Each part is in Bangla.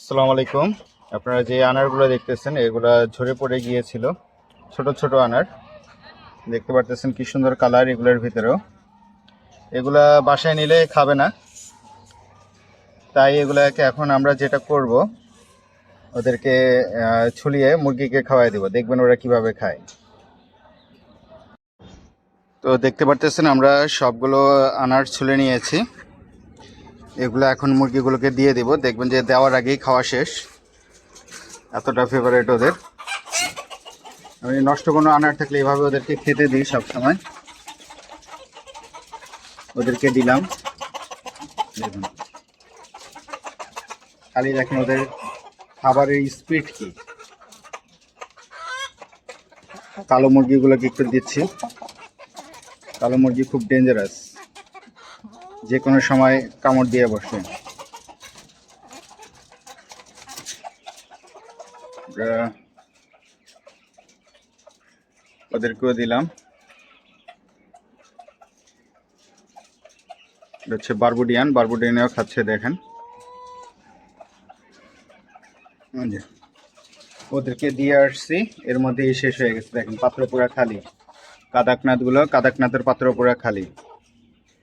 আসসালামু আলাইকুম। আপনারা যে আনারগুলো দেখতেছেন, এগুলা ঝরে পড়ে গিয়েছিল। ছোট ছোট আনার। দেখতে পারতেছেন কি সুন্দর কালার এগুলোর ভিতরেও। এগুলা বাসায় নিলে খাবে না। তাই এগুলাকে এখন আমরা যেটা করব, ওদেরকে ছুলিয়ে মুরগিকে খাওয়াই দেবো। দেখবেন ওরা কীভাবে খায়। তো দেখতে পারতেছেন আমরা সবগুলো আনার ছুলে নিয়েছি। এগুলো এখন মুরগিগুলোকে দিয়ে দিব। দেখবেন যে দেওয়ার আগেই খাওয়া শেষ। এতটা ফেভারেট ওদের। আমি নষ্ট কোনো আনার থাকলে এভাবে ওদেরকে খেতে দিই সবসময়। ওদেরকে দিলাম। দেখুন। খালি দেখেন ওদের খাবারের স্পিড কি। কালো মুরগিগুলোকে একটু দিচ্ছি। কালো মুরগি খুব ডেঞ্জারাস যে কোনো সময় কামড় দিয়ে বসে। ওদেরকেও দিলাম। হচ্ছে বারবুডিয়ান। বারবুডিয়ানেও খাচ্ছে, দেখেন। ওদেরকে দিয়ে আসছি। এর মধ্যেই শেষ হয়ে গেছে, দেখেন, পাত্র পুরা খালি। কাদাকনাথগুলো, কাদাকনাথের পাত্র পুরা খালি।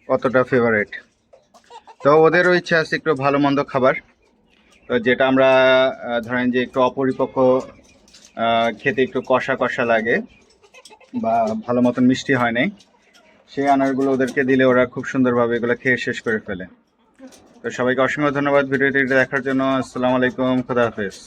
কতটা ফেভারেট তো ওদেরও ইচ্ছা আছে একটু ভালো মন্দ খাবার। তো যেটা আমরা ধরেন যে একটু অপরিপক্ক খেতে একটু কষা কষা লাগে বা ভালো মতন মিষ্টি হয় নাই সেই আনারগুলো ওদেরকে দিলে ওরা খুব সুন্দরভাবে এগুলো খেয়ে শেষ করে ফেলে। তো সবাইকে অসংখ্য ধন্যবাদ ভিডিওটি দেখার জন্য। আসসালামু আলাইকুম, খুদা হাফেজ।